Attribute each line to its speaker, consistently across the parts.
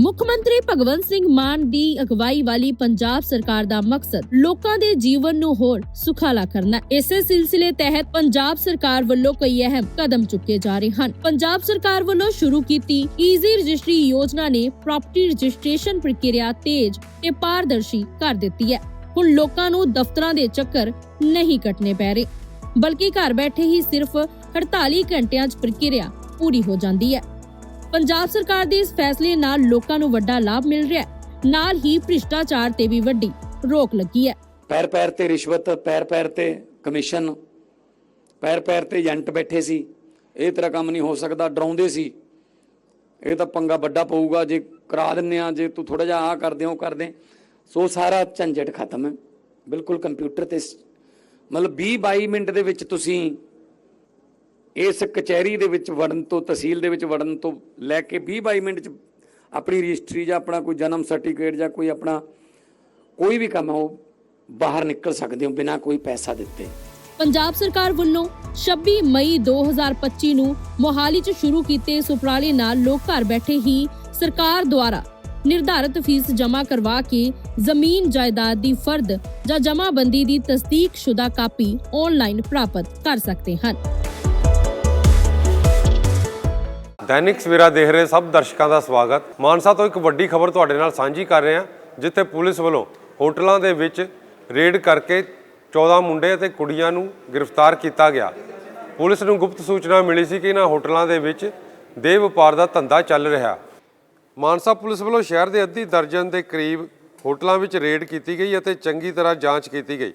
Speaker 1: ਮੁੱਖ ਮੰਤਰੀ ਭਗਵੰਤ ਸਿੰਘ ਮਾਨ ਦੀ ਅਗਵਾਈ ਵਾਲੀ ਪੰਜਾਬ ਸਰਕਾਰ ਦਾ ਮਕਸਦ ਲੋਕਾਂ ਦੇ ਜੀਵਨ ਨੂੰ ਹੋਰ ਸੁਖਾਲਾ ਕਰਨਾ। ਇਸੇ ਸਿਲਸਿਲੇ ਤਹਿਤ ਪੰਜਾਬ ਸਰਕਾਰ ਵੱਲੋਂ ਕਈ ਅਹਿਮ ਕਦਮ ਚੁੱਕੇ ਜਾ ਰਹੇ ਹਨ। ਪੰਜਾਬ ਸਰਕਾਰ ਵੱਲੋਂ ਸ਼ੁਰੂ ਕੀਤੀ ਈਜ਼ੀ ਰਜਿਸਟਰੀ ਯੋਜਨਾ ਨੇ ਪ੍ਰਾਪਰਟੀ ਰਜਿਸਟ੍ਰੇਸ਼ਨ ਪ੍ਰਕਿਰਿਆ ਤੇਜ਼ ਤੇ ਪਾਰਦਰਸ਼ੀ ਕਰ ਦਿੱਤੀ ਹੈ। ਹੁਣ ਲੋਕਾਂ ਨੂੰ ਦਫ਼ਤਰਾਂ ਦੇ ਚੱਕਰ ਨਹੀਂ ਕੱਟਣੇ ਪੈ ਰਹੇ, ਬਲਕਿ ਘਰ ਬੈਠੇ ਹੀ ਸਿਰਫ 48 ਘੰਟਿਆਂ 'ਚ ਪ੍ਰਕਿਰਿਆ ਪੂਰੀ ਹੋ ਜਾਂਦੀ ਹੈ। ਪੰਜਾਬ ਸਰਕਾਰ ਦੇ ਇਸ ਫੈਸਲੇ ਨਾਲ ਲੋਕਾਂ ਨੂੰ ਵੱਡਾ ਲਾਭ ਮਿਲ ਰਿਹਾ ਹੈ। ਨਾਲ ਹੀ ਭ੍ਰਿਸ਼ਟਾਚਾਰ ਤੇ ਵੀ ਵੱਡੀ ਰੋਕ ਲੱਗੀ ਹੈ।
Speaker 2: ਪੈਰ ਪੈਰ ਤੇ ਰਿਸ਼ਵਤ, ਪੈਰ ਪੈਰ ਤੇ ਕਮਿਸ਼ਨ, ਪੈਰ ਪੈਰ ਤੇ ਏਜੰਟ ਬੈਠੇ ਸੀ। ਇਹ ਤੇਰਾ ਕੰਮ ਨਹੀਂ ਹੋ ਸਕਦਾ, ਡਰਾਉਂਦੇ ਸੀ। ਇਹ ਤਾਂ ਪੰਗਾ ਵੱਡਾ ਪਊਗਾ, ਜੇ ਕਰਾ ਦਿੰਨੇ ਆ ਜੇ ਤੂੰ ਥੋੜਾ ਜਿਹਾ ਆ ਕਰਦੇ ਹੋ ਕਰਦੇ। ਸੋ ਸਾਰਾ ਝੰਜਟ ਖਤਮ ਹੈ। ਬਿਲਕੁਲ ਕੰਪਿਊਟਰ ਤੇ ਮਤਲਬ 20 22 ਮਿੰਟ ਦੇ ਵਿੱਚ ਤੁਸੀਂ ਇਸ ਕਚਹਿਰੀ ਦੇ ਵਿੱਚ ਵੜਨ ਤੋਂ, ਤਹਿਸੀਲ ਦੇ ਵਿੱਚ ਵੜਨ ਤੋਂ ਲੈ ਕੇ 20 22 ਮਿੰਟ ਚ ਆਪਣੀ ਰਜਿਸਟਰੀ ਜਾਂ ਆਪਣਾ ਕੋਈ ਜਨਮ ਸਰਟੀਫਿਕੇਟ ਜਾਂ ਕੋਈ ਆਪਣਾ ਕੋਈ ਵੀ ਕੰਮ ਹੈ ਬਾਹਰ ਨਿਕਲ ਸਕਦੇ ਹੋ ਬਿਨਾਂ ਕੋਈ ਪੈਸਾ ਦਿੱਤੇ।
Speaker 1: ਪੰਜਾਬ ਸਰਕਾਰ ਵੱਲੋਂ 26 ਮਈ 2025 ਨੂੰ ਮੋਹਾਲੀ 'ਚ ਸ਼ੁਰੂ ਕੀਤੇ ਇਸ ਉਪਰਾਲੇ ਨਾਲ ਲੋਕ ਘਰ ਬੈਠੇ ਹੀ ਸਰਕਾਰ ਦੁਆਰਾ ਨਿਰਧਾਰਤ ਫੀਸ ਜਮ੍ਹਾਂ ਕਰਵਾ ਕੇ ਜ਼ਮੀਨ ਜਾਇਦਾਦ ਦੀ ਫਰਦ ਜਾਂ ਜਮ੍ਹਾਂਬੰਦੀ ਦੀ ਤਸਦੀਕਸ਼ੁਦਾ ਕਾਪੀ ਆਨਲਾਈਨ ਪ੍ਰਾਪਤ ਕਰ ਸਕਦੇ ਹਨ।
Speaker 3: ਦੈਨਿਕ ਸਵੇਰਾ ਦੇਖ ਰਹੇ ਸਭ ਦਰਸ਼ਕਾਂ ਦਾ ਸਵਾਗਤ। ਮਾਨਸਾ ਤੋਂ ਇੱਕ ਵੱਡੀ ਖਬਰ ਤੁਹਾਡੇ ਨਾਲ ਸਾਂਝੀ ਕਰ ਰਹੇ ਹਾਂ, ਜਿੱਥੇ ਪੁਲਿਸ ਵੱਲੋਂ ਹੋਟਲਾਂ ਦੇ ਵਿੱਚ ਰੇਡ ਕਰਕੇ 14 ਮੁੰਡੇ ਅਤੇ ਕੁੜੀਆਂ ਨੂੰ ਗ੍ਰਿਫਤਾਰ ਕੀਤਾ ਗਿਆ। ਪੁਲਿਸ ਨੂੰ ਗੁਪਤ ਸੂਚਨਾ ਮਿਲੀ ਸੀ ਕਿ ਇਹਨਾਂ ਹੋਟਲਾਂ ਦੇ ਵਿੱਚ ਦੇਹ ਵਪਾਰ ਦਾ ਧੰਦਾ ਚੱਲ ਰਿਹਾ। ਮਾਨਸਾ ਪੁਲਿਸ ਵੱਲੋਂ ਸ਼ਹਿਰ ਦੇ ਅੱਧੀ ਦਰਜਨ ਦੇ ਕਰੀਬ ਹੋਟਲਾਂ ਵਿੱਚ ਰੇਡ ਕੀਤੀ ਗਈ ਅਤੇ ਚੰਗੀ ਤਰ੍ਹਾਂ ਜਾਂਚ ਕੀਤੀ ਗਈ।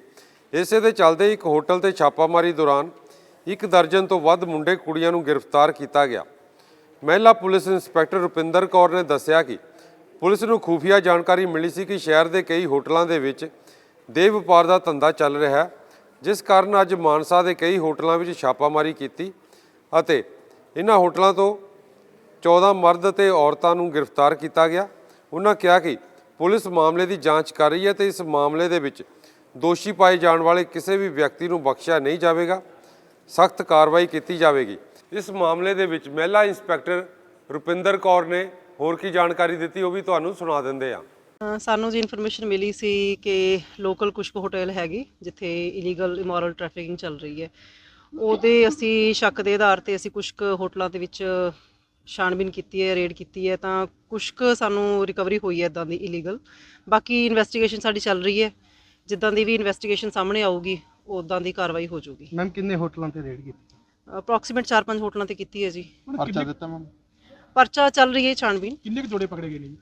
Speaker 3: ਇਸੇ ਦੇ ਚੱਲਦੇ ਇੱਕ ਹੋਟਲ ਤੇ ਛਾਪਾਮਾਰੀ ਦੌਰਾਨ ਇੱਕ ਦਰਜਨ ਤੋਂ ਵੱਧ ਮੁੰਡੇ ਕੁੜੀਆਂ ਨੂੰ ਗ੍ਰਿਫਤਾਰ ਕੀਤਾ ਗਿਆ। ਮਹਿਲਾ ਪੁਲਿਸ ਇੰਸਪੈਕਟਰ ਰੁਪਿੰਦਰ ਕੌਰ ਨੇ ਦੱਸਿਆ ਕਿ ਪੁਲਿਸ ਨੂੰ ਖੂਫੀਆ ਜਾਣਕਾਰੀ ਮਿਲੀ ਸੀ ਕਿ ਸ਼ਹਿਰ ਦੇ ਕਈ ਹੋਟਲਾਂ ਦੇ ਵਿੱਚ ਦੇਹ ਵਪਾਰ ਦਾ ਧੰਦਾ ਚੱਲ ਰਿਹਾ ਹੈ, ਜਿਸ ਕਾਰਨ ਅੱਜ ਮਾਨਸਾ ਦੇ ਕਈ ਹੋਟਲਾਂ ਵਿੱਚ ਛਾਪਾਮਾਰੀ ਕੀਤੀ ਅਤੇ ਇਹਨਾਂ ਹੋਟਲਾਂ ਤੋਂ 14 ਮਰਦ ਅਤੇ ਔਰਤਾਂ ਨੂੰ ਗ੍ਰਿਫਤਾਰ ਕੀਤਾ ਗਿਆ। ਉਹਨਾਂ ਕਿਹਾ ਕਿ ਪੁਲਿਸ ਮਾਮਲੇ ਦੀ ਜਾਂਚ ਕਰ ਰਹੀ ਹੈ ਤੇ ਇਸ ਮਾਮਲੇ ਦੇ ਵਿੱਚ ਦੋਸ਼ੀ ਪਾਏ ਜਾਣ ਵਾਲੇ ਕਿਸੇ ਵੀ ਵਿਅਕਤੀ ਨੂੰ ਬਖਸ਼ਿਆ ਨਹੀਂ ਜਾਵੇਗਾ। ਸਖਤ ਕਾਰਵਾਈ ਕੀਤੀ ਜਾਵੇਗੀ। ਇਸ ਮਾਮਲੇ ਦੇ ਵਿੱਚ ਮਹਿਲਾ ਇੰਸਪੈਕਟਰ ਰੁਪਿੰਦਰ ਕੌਰ ਨੇ ਹੋਰ ਕੀ ਜਾਣਕਾਰੀ ਦਿੱਤੀ ਉਹ ਵੀ ਤੁਹਾਨੂੰ ਸੁਣਾ ਦਿੰਦੇ ਆ
Speaker 4: ਸਾਨੂੰ ਜੀ ਇਨਫੋਰਮੇਸ਼ਨ ਮਿਲੀ ਸੀ ਕਿ ਲੋਕਲ ਕੁਝ ਕੁ ਹੋਟਲ ਹੈਗੇ ਜਿੱਥੇ ਇਲੀਗਲ ਇਮੋਰਲ ਟ੍ਰੈਫਿਕਿੰਗ ਚੱਲ ਰਹੀ ਹੈ। ਉਹਦੇ ਅਸੀਂ ਸ਼ੱਕ ਦੇ ਆਧਾਰ ਤੇ ਅਸੀਂ ਕੁਝ ਕੁ ਹੋਟਲਾਂ ਦੇ ਵਿੱਚ ਛਾਣਬੀਨ ਕੀਤੀ ਹੈ ਰੇਡ ਕੀਤੀ ਹੈ ਤਾਂ ਕੁਝ ਕੁ ਸਾਨੂੰ ਰਿਕਵਰੀ ਹੋਈ ਹੈ ਇਦਾਂ ਦੀ ਇਲੀਗਲ ਬਾਕੀ ਇਨਵੈਸਟੀਗੇਸ਼ਨ ਸਾਡੀ ਚੱਲ ਰਹੀ ਹੈ। ਜਿੱਦਾਂ ਦੀ ਵੀ ਇਨਵੈਸਟੀਗੇਸ਼ਨ ਸਾਹਮਣੇ ਆਊਗੀ ਉਦਾਂ ਦੀ ਕਾਰਵਾਈ ਹੋ ਜਾਊਗੀ।
Speaker 5: ਮੈਮ ਕਿੰਨੇ ਹੋਟਲਾਂ ਤੇ ਰੇਡ ਕੀਤੀ?
Speaker 4: ਅਪਰੋਕਸੀਮੇਟ 4-5 ਹੋਟਲਾਂ ਤੇ ਕੀਤੀ ਹੈ ਜੀ।
Speaker 5: ਪਰਚਾ ਦਿੱਤਾ ਮੈਮ?
Speaker 4: ਪਰਚਾ ਚੱਲ ਰਹੀ ਹੈ ਛਾਣਬੀਨ
Speaker 5: ਕਿੰਨੇ ਕੁ ਜੋੜੇ ਪਕੜੇ ਗਏ ਨੇ ਜੀ?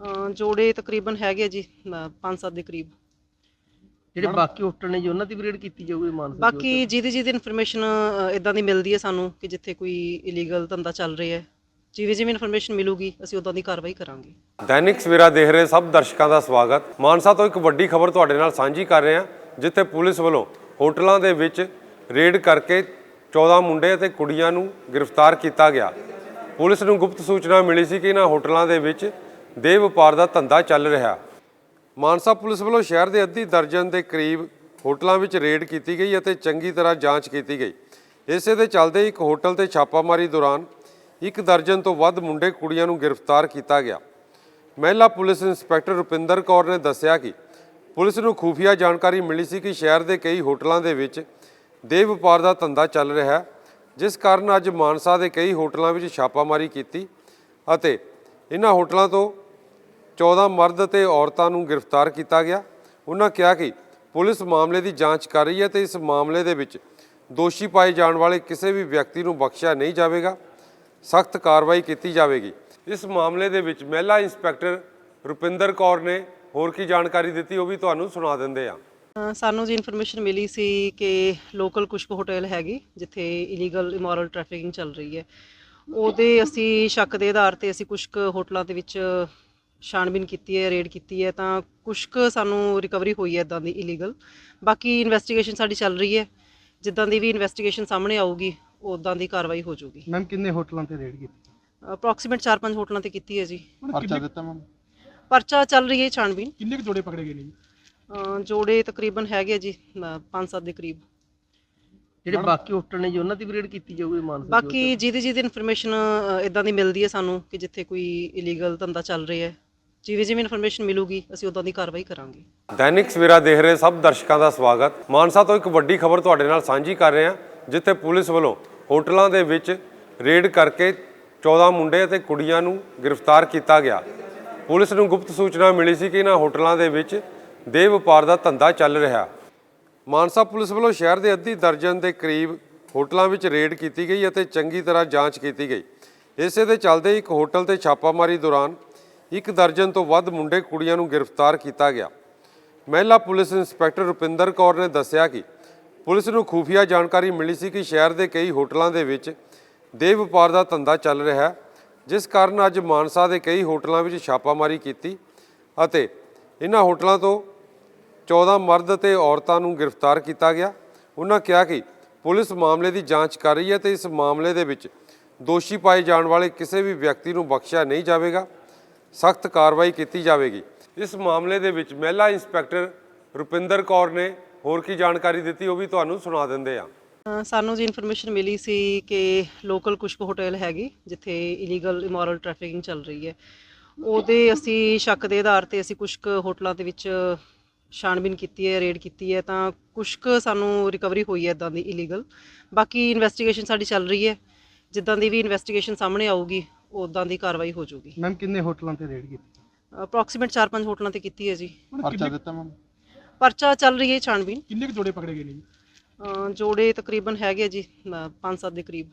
Speaker 4: ਅ, ਜੋੜੇ ਤਕਰੀਬਨ ਹੈਗੇ ਆ ਜੀ 5-7 ਦੇ ਕਰੀਬ।
Speaker 6: ਜਿਹੜੇ ਬਾਕੀ ਹੋਟਲ ਨੇ ਜੀ ਉਹਨਾਂ ਦੀ ਵੀ ਰੇਡ ਕੀਤੀ ਜਾਊਗੀ ਮਾਨਸਾ
Speaker 4: ਬਾਕੀ ਜਿਹਦੀ ਜਿਹਦੀ ਇਨਫੋਰਮੇਸ਼ਨ ਇਦਾਂ ਦੀ ਮਿਲਦੀ ਹੈ ਸਾਨੂੰ ਕਿ ਜਿੱਥੇ ਕੋਈ ਇਲੀਗਲ ਧੰਦਾ ਚੱਲ ਰਿਹਾ ਹੈ। ਜਿਵੇਂ ਜਿਵੇਂ ਇਨਫੋਰਮੇਸ਼ਨ ਮਿਲੂਗੀ ਅਸੀਂ ਉਦਾਂ ਦੀ ਕਾਰਵਾਈ ਕਰਾਂਗੇ।
Speaker 3: ਦੈਨਿਕ ਸਵੇਰਾ ਦੇਖ ਰਹੇ ਸਭ ਦਰਸ਼ਕਾਂ ਦਾ ਸਵਾਗਤ। ਮਾਨਸਾ ਤੋਂ ਇੱਕ ਵੱਡੀ ਖਬਰ ਤੁਹਾਡੇ ਨਾਲ ਸਾਂਝੀ ਕਰ ਰਹੇ ਹਾਂ ਜਿੱਥੇ ਪੁਲਿਸ ਵੱਲੋਂ ਹੋਟਲਾਂ ਦੇ ਵਿੱਚ ਰੇਡ ਕਰਕੇ 14 ਮੁੰਡੇ ਅਤੇ ਕੁੜੀਆਂ ਨੂੰ ਗ੍ਰਿਫਤਾਰ ਕੀਤਾ ਗਿਆ। ਪੁਲਿਸ ਨੂੰ ਗੁਪਤ ਸੂਚਨਾ ਮਿਲੀ ਸੀ ਕਿ ਇਹਨਾਂ ਹੋਟਲਾਂ ਦੇ ਵਿੱਚ ਦੇਹ ਵਪਾਰ ਦਾ ਧੰਦਾ ਚੱਲ ਰਿਹਾ। ਮਾਨਸਾ ਪੁਲਿਸ ਵੱਲੋਂ ਸ਼ਹਿਰ ਦੇ ਅੱਧੀ ਦਰਜਨ ਦੇ ਕਰੀਬ ਹੋਟਲਾਂ ਵਿੱਚ ਰੇਡ ਕੀਤੀ ਗਈ ਅਤੇ ਚੰਗੀ ਤਰ੍ਹਾਂ ਜਾਂਚ ਕੀਤੀ ਗਈ। ਇਸੇ ਦੇ ਚੱਲਦੇ ਇੱਕ ਹੋਟਲ ਤੇ ਛਾਪਾਮਾਰੀ ਦੌਰਾਨ ਇੱਕ ਦਰਜਨ ਤੋਂ ਵੱਧ ਮੁੰਡੇ ਕੁੜੀਆਂ ਨੂੰ ਗ੍ਰਿਫਤਾਰ ਕੀਤਾ ਗਿਆ। ਮਹਿਲਾ ਪੁਲਿਸ ਇੰਸਪੈਕਟਰ ਰੁਪਿੰਦਰ ਕੌਰ ਨੇ ਦੱਸਿਆ ਕਿ ਪੁਲਿਸ ਨੂੰ ਖੂਫੀਆ ਜਾਣਕਾਰੀ ਮਿਲੀ ਸੀ ਕਿ ਸ਼ਹਿਰ ਦੇ ਕਈ ਹੋਟਲਾਂ ਦੇ ਵਿੱਚ ਦੇਹ ਵਪਾਰ ਦਾ ਧੰਦਾ ਚੱਲ ਰਿਹਾ ਹੈ, ਜਿਸ ਕਾਰਨ ਅੱਜ ਮਾਨਸਾ ਦੇ ਕਈ ਹੋਟਲਾਂ ਵਿੱਚ ਛਾਪਾਮਾਰੀ ਕੀਤੀ ਅਤੇ ਇਹਨਾਂ ਹੋਟਲਾਂ ਤੋਂ 14 ਮਰਦ ਅਤੇ ਔਰਤਾਂ ਨੂੰ ਗ੍ਰਿਫਤਾਰ ਕੀਤਾ ਗਿਆ। ਉਹਨਾਂ ਕਿਹਾ ਕਿ ਪੁਲਿਸ ਮਾਮਲੇ ਦੀ ਜਾਂਚ ਕਰ ਰਹੀ ਹੈ ਤੇ ਇਸ ਮਾਮਲੇ ਦੇ ਵਿੱਚ ਦੋਸ਼ੀ ਪਾਏ ਜਾਣ ਵਾਲੇ ਕਿਸੇ ਵੀ ਵਿਅਕਤੀ ਨੂੰ ਬਖਸ਼ਿਆ ਨਹੀਂ ਜਾਵੇਗਾ। ਸਖਤ ਕਾਰਵਾਈ ਕੀਤੀ ਜਾਵੇਗੀ। ਇਸ ਮਾਮਲੇ ਦੇ ਵਿੱਚ ਮਹਿਲਾ ਇੰਸਪੈਕਟਰ ਰੁਪਿੰਦਰ ਕੌਰ ਨੇ ਹੋਰ ਕੀ ਜਾਣਕਾਰੀ ਦਿੱਤੀ ਉਹ ਵੀ ਤੁਹਾਨੂੰ ਸੁਣਾ ਦਿੰਦੇ ਆ
Speaker 4: ਸਾਨੂੰ ਜੀ ਇਨਫੋਰਮੇਸ਼ਨ ਮਿਲੀ ਸੀ ਕਿ ਲੋਕਲ ਕੁਝ ਕੁ ਹੋਟਲ ਹੈਗੇ ਜਿੱਥੇ ਇਲੀਗਲ ਇਮੋਰਲ ਟ੍ਰੈਫਿਕਿੰਗ ਚੱਲ ਰਹੀ ਹੈ। ਉਹਦੇ ਅਸੀਂ ਸ਼ੱਕ ਦੇ ਆਧਾਰ ਤੇ ਅਸੀਂ ਕੁਝ ਕੁ ਹੋਟਲਾਂ ਦੇ ਵਿੱਚ ਛਾਣਬੀਨ ਕੀਤੀ ਹੈ ਰੇਡ ਕੀਤੀ ਹੈ ਤਾਂ ਕੁਝ ਕੁ ਸਾਨੂੰ ਰਿਕਵਰੀ ਹੋਈ ਹੈ ਇਦਾਂ ਦੀ ਇਲੀਗਲ ਬਾਕੀ ਇਨਵੈਸਟੀਗੇਸ਼ਨ ਸਾਡੀ ਚੱਲ ਰਹੀ ਹੈ। ਜਿੱਦਾਂ ਦੀ ਵੀ ਇਨਵੈਸਟੀਗੇਸ਼ਨ ਸਾਹਮਣੇ ਆਊਗੀ ਉਦਾਂ ਦੀ ਕਾਰਵਾਈ ਹੋ ਜਾਊਗੀ।
Speaker 5: ਮੈਮ ਕਿੰਨੇ ਹੋਟਲਾਂ ਤੇ ਰੇਡ ਕੀਤੀ?
Speaker 4: ਅਪਰੋਕਸੀਮੇਟ 4-5 ਹੋਟਲਾਂ ਤੇ ਕੀਤੀ ਹੈ ਜੀ।
Speaker 5: ਪਰਚਾ ਦਿੱਤਾ ਮੈਮ
Speaker 4: ਪਰਚਾ ਚੱਲ ਰਹੀ ਹੈ ਛਾਣਬੀਨ।
Speaker 5: ਕਿੰਨੇ ਕੁ ਜੋੜੇ ਪਕੜੇ ਗਏ ਨੇ ਜੀ?
Speaker 4: ਜੋੜੇ ਤਕਰੀਬਨ ਹੈਗੇ ਜੀ 5-7 ਦੇ ਕਰੀਬ।
Speaker 6: ਜਿਹੜੇ ਬਾਕੀ ਹੋਟਲ ਨੇ ਜੀ ਉਹਨਾਂ ਦੀ ਵੀ ਰੇਡ ਕੀਤੀ ਜਾਊਗੀ ਮਾਨਸਾ
Speaker 4: ਬਾਕੀ ਜਿਹਦੀ ਜਿਹਦੀ ਇਨਫੋਰਮੇਸ਼ਨ ਇਦਾਂ ਦੀ ਮਿਲਦੀ ਹੈ ਸਾਨੂੰ ਕਿ ਜਿੱਥੇ ਕੋਈ ਇਲੀਗਲ ਧੰਦਾ ਚੱਲ ਰਿਹਾ ਹੈ। ਜਿਵੇਂ ਜਿਵੇਂ ਇਨਫੋਰਮੇਸ਼ਨ ਮਿਲੂਗੀ ਅਸੀਂ ਉਦਾਂ ਦੀ ਕਾਰਵਾਈ ਕਰਾਂਗੇ।
Speaker 3: ਦੈਨਿਕ ਸਵੇਰਾ ਦੇਖ ਰਹੇ ਸਭ ਦਰਸ਼ਕਾਂ ਦਾ ਸਵਾਗਤ। ਮਾਨਸਾ ਤੋਂ ਇੱਕ ਵੱਡੀ ਖਬਰ ਤੁਹਾਡੇ ਨਾਲ ਸਾਂਝੀ ਕਰ ਰਹੇ ਹਾਂ ਜਿੱਥੇ ਪੁਲਿਸ ਵੱਲੋਂ ਹੋਟਲਾਂ ਦੇ ਵਿੱਚ ਰੇਡ ਕਰਕੇ 14 ਮੁੰਡੇ ਅਤੇ ਕੁੜੀਆਂ ਨੂੰ ਗ੍ਰਿਫਤਾਰ ਕੀਤਾ ਗਿਆ। ਪੁਲਿਸ ਨੂੰ ਗੁਪਤ ਸੂਚਨਾ ਮਿਲੀ ਸੀ ਕਿ ਇਹਨਾਂ ਹੋਟਲਾਂ ਦੇ ਵਿੱਚ ਦੇ ਵਪਾਰ ਦਾ ਧੰਦਾ ਚੱਲ ਰਿਹਾ। ਮਾਨਸਾ ਪੁਲਿਸ ਵੱਲੋਂ ਸ਼ਹਿਰ ਦੇ ਅੱਧੀ ਦਰਜਨ ਦੇ ਕਰੀਬ ਹੋਟਲਾਂ ਵਿੱਚ ਰੇਡ ਕੀਤੀ ਗਈ ਅਤੇ ਚੰਗੀ ਤਰ੍ਹਾਂ ਜਾਂਚ ਕੀਤੀ ਗਈ। ਇਸੇ ਦੇ ਚੱਲਦੇ ਇੱਕ ਹੋਟਲ ਤੇ ਛਾਪਾਮਾਰੀ ਦੌਰਾਨ ਇੱਕ ਦਰਜਨ ਤੋਂ ਵੱਧ ਮੁੰਡੇ ਕੁੜੀਆਂ ਨੂੰ ਗ੍ਰਿਫਤਾਰ ਕੀਤਾ ਗਿਆ। ਮਹਿਲਾ ਪੁਲਿਸ ਇੰਸਪੈਕਟਰ ਰੁਪਿੰਦਰ ਕੌਰ ਨੇ ਦੱਸਿਆ ਕਿ ਪੁਲਿਸ ਨੂੰ ਖੂਫੀਆ ਜਾਣਕਾਰੀ ਮਿਲੀ ਸੀ ਕਿ ਸ਼ਹਿਰ ਦੇ ਕਈ ਹੋਟਲਾਂ ਦੇ ਵਿੱਚ ਦੇਹ ਵਪਾਰ ਦਾ ਧੰਦਾ ਚੱਲ ਰਿਹਾ ਹੈ, ਜਿਸ ਕਾਰਨ ਅੱਜ ਮਾਨਸਾ ਦੇ ਕਈ ਹੋਟਲਾਂ ਵਿੱਚ ਛਾਪਾਮਾਰੀ ਕੀਤੀ ਅਤੇ ਇਹਨਾਂ ਹੋਟਲਾਂ ਤੋਂ 14 ਮਰਦ ਅਤੇ ਔਰਤਾਂ ਨੂੰ ਗ੍ਰਿਫਤਾਰ ਕੀਤਾ ਗਿਆ। ਉਹਨਾਂ ਕਿਹਾ ਕਿ ਪੁਲਿਸ ਮਾਮਲੇ ਦੀ ਜਾਂਚ ਕਰ ਰਹੀ ਹੈ ਤੇ ਇਸ ਮਾਮਲੇ ਦੇ ਵਿੱਚ ਦੋਸ਼ੀ ਪਾਏ ਜਾਣ ਵਾਲੇ ਕਿਸੇ ਵੀ ਵਿਅਕਤੀ ਨੂੰ ਬਖਸ਼ਿਆ ਨਹੀਂ ਜਾਵੇਗਾ। ਸਖਤ ਕਾਰਵਾਈ ਕੀਤੀ ਜਾਵੇਗੀ। ਇਸ ਮਾਮਲੇ ਦੇ ਵਿੱਚ ਮਹਿਲਾ ਇੰਸਪੈਕਟਰ ਰੁਪਿੰਦਰ ਕੌਰ ਨੇ ਹੋਰ ਕੀ ਜਾਣਕਾਰੀ ਦਿੱਤੀ ਉਹ ਵੀ ਤੁਹਾਨੂੰ ਸੁਣਾ ਦਿੰਦੇ ਆ
Speaker 4: ਸਾਨੂੰ ਜੀ ਇਨਫੋਰਮੇਸ਼ਨ ਮਿਲੀ ਸੀ ਕਿ ਲੋਕਲ ਕੁਝ ਕੁ ਹੋਟਲ ਹੈਗੀ, ਜਿੱਥੇ ਇਲੀਗਲ ਇਮੋਰਲ ਟ੍ਰੈਫਿਕਿੰਗ ਚੱਲ ਰਹੀ ਹੈ। ਉਹਦੇ ਅਸੀਂ ਸ਼ੱਕ ਦੇ ਆਧਾਰ ਤੇ ਅਸੀਂ ਕੁਝ ਕੁ ਹੋਟਲਾਂ ਦੇ ਵਿੱਚ ਛਾਣਬੀਨ ਕੀਤੀ ਹੈ ਰੇਡ ਕੀਤੀ ਹੈ ਤਾਂ ਕੁਝ ਕੁ ਸਾਨੂੰ ਰਿਕਵਰੀ ਹੋਈ ਹੈ ਇਦਾਂ ਦੀ ਇਲੀਗਲ ਬਾਕੀ ਇਨਵੈਸਟੀਗੇਸ਼ਨ ਸਾਡੀ ਚੱਲ ਰਹੀ ਹੈ। ਜਿੱਦਾਂ ਦੀ ਵੀ ਇਨਵੈਸਟੀਗੇਸ਼ਨ ਸਾਹਮਣੇ ਆਊਗੀ ਉਦਾਂ ਦੀ ਕਾਰਵਾਈ ਹੋ ਜਾਊਗੀ।
Speaker 5: ਮੈਮ ਕਿੰਨੇ ਹੋਟਲਾਂ ਤੇ ਰੇਡ ਕੀਤੀ?
Speaker 4: ਅਪਰੋਕਸੀਮੇਟ 4-5 ਹੋਟਲਾਂ ਤੇ ਕੀਤੀ ਹੈ ਜੀ।
Speaker 5: ਪਰਚਾ ਦਿੱਤਾ ਮੈਮ
Speaker 4: ਪਰਚਾ ਚੱਲ ਰਹੀ ਹੈ ਛਾਣਬੀਨ।
Speaker 5: ਕਿੰਨੇ ਕੁ ਜੋੜੇ ਪਕੜੇ ਗਏ ਨੇ ਜੀ?
Speaker 4: ਅ, ਜੋੜੇ ਤਕਰੀਬਨ ਹੈਗੇ ਆ ਜੀ 5-7 ਦੇ ਕਰੀਬ।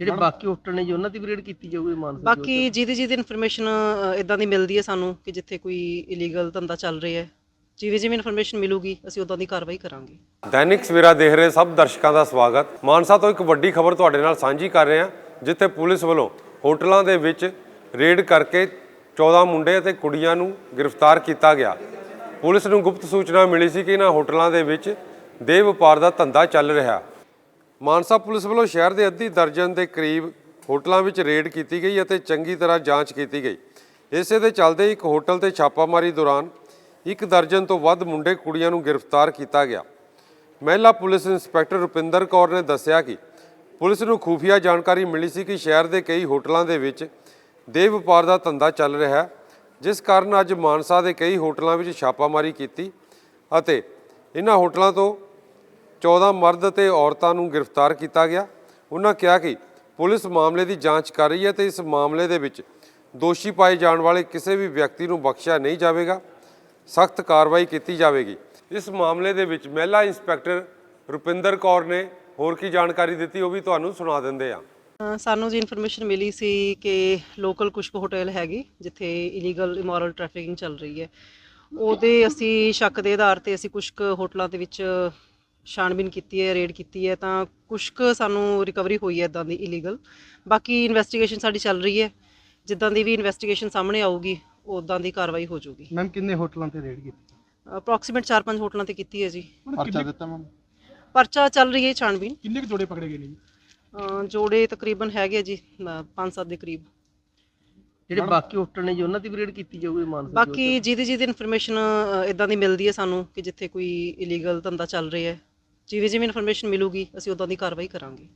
Speaker 6: ਜਿਹੜੇ ਬਾਕੀ ਹੋਟਲ ਨੇ ਜੀ ਉਹਨਾਂ ਦੀ ਵੀ ਰੇਡ ਕੀਤੀ ਜਾਊਗੀ ਮਾਨਸਾ
Speaker 4: ਬਾਕੀ ਜਿਹਦੀ ਜਿਹਦੀ ਇਨਫੋਰਮੇਸ਼ਨ ਇਦਾਂ ਦੀ ਮਿਲਦੀ ਹੈ ਸਾਨੂੰ ਕਿ ਜਿੱਥੇ ਕੋਈ ਇਲੀਗਲ ਧੰਦਾ ਚੱਲ ਰਿਹਾ ਹੈ। ਜਿਵੇਂ ਜਿਵੇਂ ਇਨਫੋਰਮੇਸ਼ਨ ਮਿਲੂਗੀ, ਅਸੀਂ ਉਦਾਂ ਦੀ ਕਾਰਵਾਈ ਕਰਾਂਗੇ।
Speaker 3: ਦੈਨਿਕ ਸਵੇਰਾ ਦੇਖ ਰਹੇ ਸਭ ਦਰਸ਼ਕਾਂ ਦਾ ਸਵਾਗਤ। ਮਾਨਸਾ ਤੋਂ ਇੱਕ ਵੱਡੀ ਖਬਰ ਤੁਹਾਡੇ ਨਾਲ ਸਾਂਝੀ ਕਰ ਰਹੇ ਹਾਂ, ਜਿੱਥੇ ਪੁਲਿਸ ਵੱਲੋਂ ਹੋਟਲਾਂ ਦੇ ਵਿੱਚ ਰੇਡ ਕਰਕੇ 14 ਮੁੰਡੇ ਅਤੇ ਕੁੜੀਆਂ ਨੂੰ ਗ੍ਰਿਫਤਾਰ ਕੀਤਾ ਗਿਆ। ਪੁਲਿਸ ਨੂੰ ਗੁਪਤ ਸੂਚਨਾ ਮਿਲੀ ਸੀ ਕਿ ਇਹਨਾਂ ਹੋਟਲਾਂ ਦੇ ਵਿੱਚ ਦੇਹ ਵਪਾਰ ਦਾ ਧੰਦਾ ਚੱਲ ਰਿਹਾ। ਮਾਨਸਾ ਪੁਲਿਸ ਵੱਲੋਂ ਸ਼ਹਿਰ ਦੇ ਅੱਧੀ ਦਰਜਨ ਦੇ ਕਰੀਬ ਹੋਟਲਾਂ ਵਿੱਚ ਰੇਡ ਕੀਤੀ ਗਈ ਅਤੇ ਚੰਗੀ ਤਰ੍ਹਾਂ ਜਾਂਚ ਕੀਤੀ ਗਈ। ਇਸੇ ਦੇ ਚੱਲਦੇ ਇੱਕ ਹੋਟਲ ਤੇ ਛਾਪਾਮਾਰੀ ਦੌਰਾਨ ਇੱਕ ਦਰਜਨ ਤੋਂ ਵੱਧ ਮੁੰਡੇ ਕੁੜੀਆਂ ਨੂੰ ਗ੍ਰਿਫਤਾਰ ਕੀਤਾ ਗਿਆ। ਮਹਿਲਾ ਪੁਲਿਸ ਇੰਸਪੈਕਟਰ ਰੁਪਿੰਦਰ ਕੌਰ ਨੇ ਦੱਸਿਆ ਕਿ ਪੁਲਿਸ ਨੂੰ ਖੂਫੀਆ ਜਾਣਕਾਰੀ ਮਿਲੀ ਸੀ ਕਿ ਸ਼ਹਿਰ ਦੇ ਕਈ ਹੋਟਲਾਂ ਦੇ ਵਿੱਚ ਦੇਹ ਵਪਾਰ ਦਾ ਧੰਦਾ ਚੱਲ ਰਿਹਾ ਹੈ, ਜਿਸ ਕਾਰਨ ਅੱਜ ਮਾਨਸਾ ਦੇ ਕਈ ਹੋਟਲਾਂ ਵਿੱਚ ਛਾਪਾਮਾਰੀ ਕੀਤੀ ਅਤੇ ਇਹਨਾਂ ਹੋਟਲਾਂ ਤੋਂ 14 ਮਰਦ ਅਤੇ ਔਰਤਾਂ ਨੂੰ ਗ੍ਰਿਫਤਾਰ ਕੀਤਾ ਗਿਆ। ਉਹਨਾਂ ਕਿਹਾ ਕਿ ਪੁਲਿਸ ਮਾਮਲੇ ਦੀ ਜਾਂਚ ਕਰ ਰਹੀ ਹੈ ਤੇ ਇਸ ਮਾਮਲੇ ਦੇ ਵਿੱਚ ਦੋਸ਼ੀ ਪਾਏ ਜਾਣ ਵਾਲੇ ਕਿਸੇ ਵੀ ਵਿਅਕਤੀ ਨੂੰ ਬਖਸ਼ਿਆ ਨਹੀਂ ਜਾਵੇਗਾ। ਸਖਤ ਕਾਰਵਾਈ ਕੀਤੀ ਜਾਵੇਗੀ। ਇਸ ਮਾਮਲੇ ਦੇ ਵਿੱਚ ਮਹਿਲਾ ਇੰਸਪੈਕਟਰ ਰੁਪਿੰਦਰ ਕੌਰ ਨੇ ਹੋਰ ਕੀ ਜਾਣਕਾਰੀ ਦਿੱਤੀ ਉਹ ਵੀ ਤੁਹਾਨੂੰ ਸੁਣਾ ਦਿੰਦੇ ਆ
Speaker 4: ਸਾਨੂੰ ਜੀ ਇਨਫੋਰਮੇਸ਼ਨ ਮਿਲੀ ਸੀ ਕਿ ਲੋਕਲ ਕੁਝ ਕੁ ਹੋਟਲ ਹੈਗੀ, ਜਿੱਥੇ ਇਲੀਗਲ ਇਮੋਰਲ ਟ੍ਰੈਫਿਕਿੰਗ ਚੱਲ ਰਹੀ ਹੈ। ਉਹਦੇ ਅਸੀਂ ਸ਼ੱਕ ਦੇ ਆਧਾਰ ਤੇ ਅਸੀਂ ਕੁਝ ਕੁ ਹੋਟਲਾਂ ਦੇ ਵਿੱਚ ਛਾਣਬੀਨ ਕੀਤੀ ਹੈ ਰੇਡ ਕੀਤੀ ਹੈ, ਤਾਂ ਕੁਝ ਕੁ ਸਾਨੂੰ ਰਿਕਵਰੀ ਹੋਈ ਹੈ ਇਦਾਂ ਦੀ ਇਲੀਗਲ ਬਾਕੀ ਇਨਵੈਸਟੀਗੇਸ਼ਨ ਸਾਡੀ ਚੱਲ ਰਹੀ ਹੈ। ਜਿੱਦਾਂ ਦੀ ਵੀ ਇਨਵੈਸਟੀਗੇਸ਼ਨ ਸਾਹਮਣੇ ਆਊਗੀ ਉਦਾਂ ਦੀ ਕਾਰਵਾਈ ਹੋ ਜਾਊਗੀ।
Speaker 5: ਮੈਮ ਕਿੰਨੇ ਹੋਟਲਾਂ ਤੇ ਰੇਡ ਕੀਤੀ?
Speaker 4: ਅਪਰੋਕਸੀਮੇਟ 4-5 ਹੋਟਲਾਂ ਤੇ ਕੀਤੀ ਹੈ ਜੀ।
Speaker 5: ਪਰਚਾ ਦਿੱਤਾ ਮੈਮ
Speaker 4: ਪਰਚਾ ਚੱਲ ਰਹੀ ਹੈ ਛਾਣਬੀਨ।
Speaker 5: ਕਿੰਨੇ ਕੁ ਜੋੜੇ ਪਕੜੇ ਗਏ ਨੇ ਜੀ?
Speaker 4: ਅ, ਜੋੜੇ ਤਕਰੀਬਨ ਹੈਗੇ ਆ ਜੀ 5-7 ਦੇ ਕਰੀਬ।
Speaker 6: ਜਿਹੜੇ ਬਾਕੀ ਹੋਟਲ ਨੇ ਜੀ ਉਹਨਾਂ ਦੀ ਵੀ ਰੇਡ ਕੀਤੀ ਜਾਊਗੀ ਮਾਨਸਾ
Speaker 4: ਬਾਕੀ ਜਿਹਦੀ ਜਿਹਦੀ ਇਨਫੋਰਮੇਸ਼ਨ ਇਦਾਂ ਦੀ ਮਿਲਦੀ ਹੈ ਸਾਨੂੰ ਕਿ ਜਿੱਥੇ ਕੋਈ ਇਲੀਗਲ ਧੰਦਾ ਚੱਲ ਰਿਹਾ ਹੈ। ਜਿਵੇਂ ਜਿਵੇਂ ਇਨਫੋਰਮੇਸ਼ਨ ਮਿਲੂਗੀ ਅਸੀਂ ਉਦਾਂ ਦੀ ਕਾਰਵਾਈ ਕਰਾਂਗੇ।